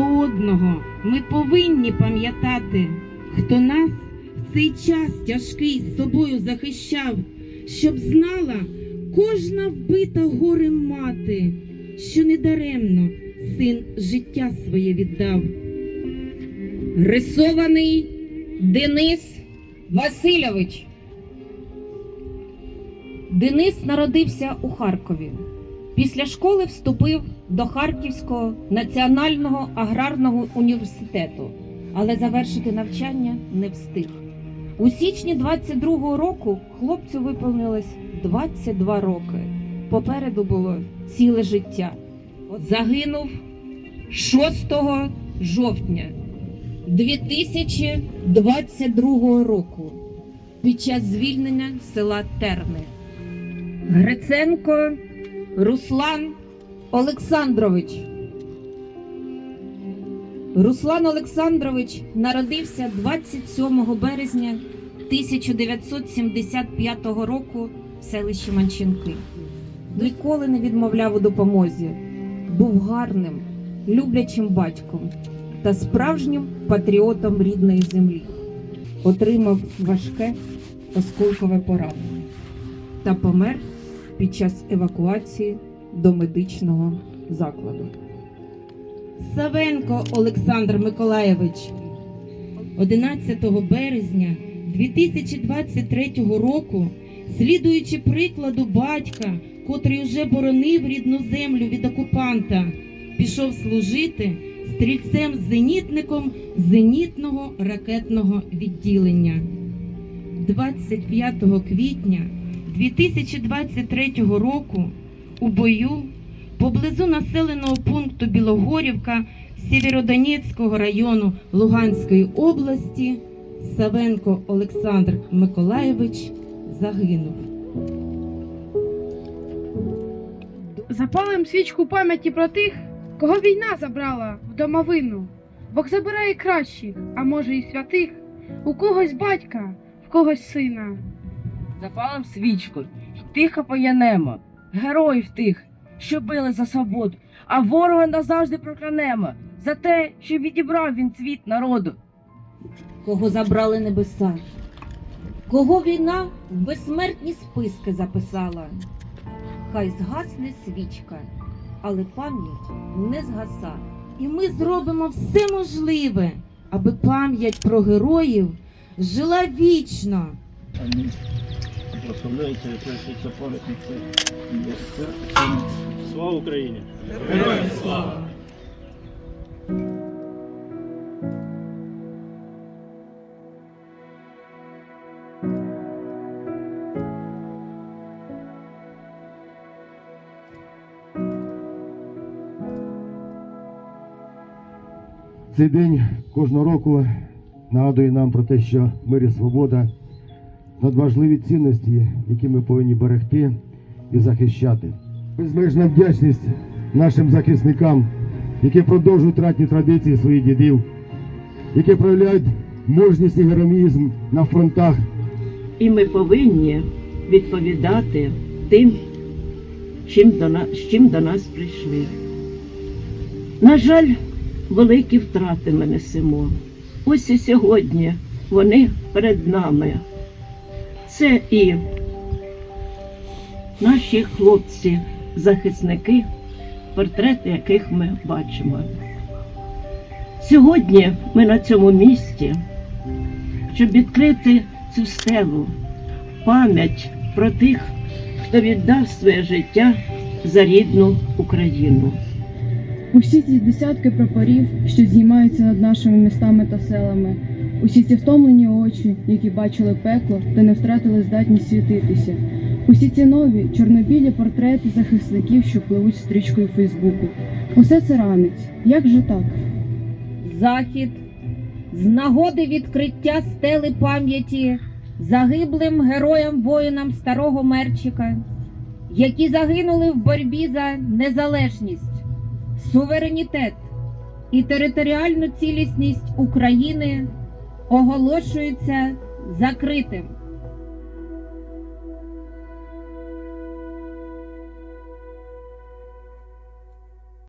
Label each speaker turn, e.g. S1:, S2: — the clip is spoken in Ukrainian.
S1: одного ми повинні пам'ятати, хто нас в цей час тяжкий з собою захищав, щоб знала кожна вбита горем мати, що недаремно син життя своє віддав.
S2: Рисований Денис Васильович. Денис народився у Харкові. Після школи вступив до Харківського національного аграрного університету, але завершити навчання не встиг. У січні 22-го року хлопцю виповнилось 22 роки. Попереду було ціле життя. Загинув 6 жовтня 2022 року під час звільнення села Терни. Гриценко Руслан Олександрович. Руслан Олександрович народився 27 березня 1975 року в селищі Манчинки. Ніколи не відмовляв у допомозі, був гарним, люблячим батьком та справжнім патріотом рідної землі. Отримав важке осколкове поранення та помер під час евакуації до медичного закладу.
S1: Савенко Олександр Миколаєвич 11 березня 2023 року, слідуючи прикладу батька, котрий уже боронив рідну землю від окупанта, пішов служити стрільцем-зенітником зенітного ракетного відділення. 25 квітня 2023 року у бою поблизу населеного пункту Білогорівка Сєвєродонецького району Луганської області Савенко Олександр Миколаєвич загинув.
S3: Запалим свічку пам'яті про тих, кого війна забрала в домовину. Бог забирає кращих, а може і святих, у когось батька, в когось сина.
S4: Запалим свічку, тихо поянемо, героїв тих, що били за свободу, а ворога назавжди проклянемо за те, що відібрав він цвіт народу.
S2: кого забрали небеса, кого війна в безсмертні списки записала. Хай згасне свічка, але пам'ять не згаса.
S1: І ми зробимо все можливе, аби пам'ять про героїв жила вічно.
S5: Они прославляються і просяться пам'ятники. Слава Україні! Героям слава!
S6: Цей день кожного року нагадує нам про те, що мир і свобода надважливі цінності, які ми повинні берегти і захищати. Безмежна вдячність нашим захисникам, які продовжують ратні традиції своїх дідів, які проявляють мужність і героїзм на фронтах
S7: І ми повинні відповідати тим, чим до нас, чим до нас прийшли. На жаль, великі втрати ми несемо. Ось і сьогодні вони перед нами. Це і наші хлопці, захисники, портрети яких ми бачимо. Сьогодні ми на цьому місці, щоб відкрити цю стелу, пам'ять про тих, хто віддав своє життя за рідну Україну.
S8: Усі ці десятки прапорів, що здіймаються над нашими містами та селами, усі ці втомлені очі, які бачили пекло та не втратили здатність світитися, усі ці нові чорнобілі портрети захисників, що пливуть стрічкою Фейсбуку. Усе це ранить. Як же так?
S2: Захід з нагоди відкриття стели пам'яті загиблим героям воїнам старого Мерчика, які загинули в боротьбі за незалежність, суверенітет і територіальну цілісність України, оголошується закритим.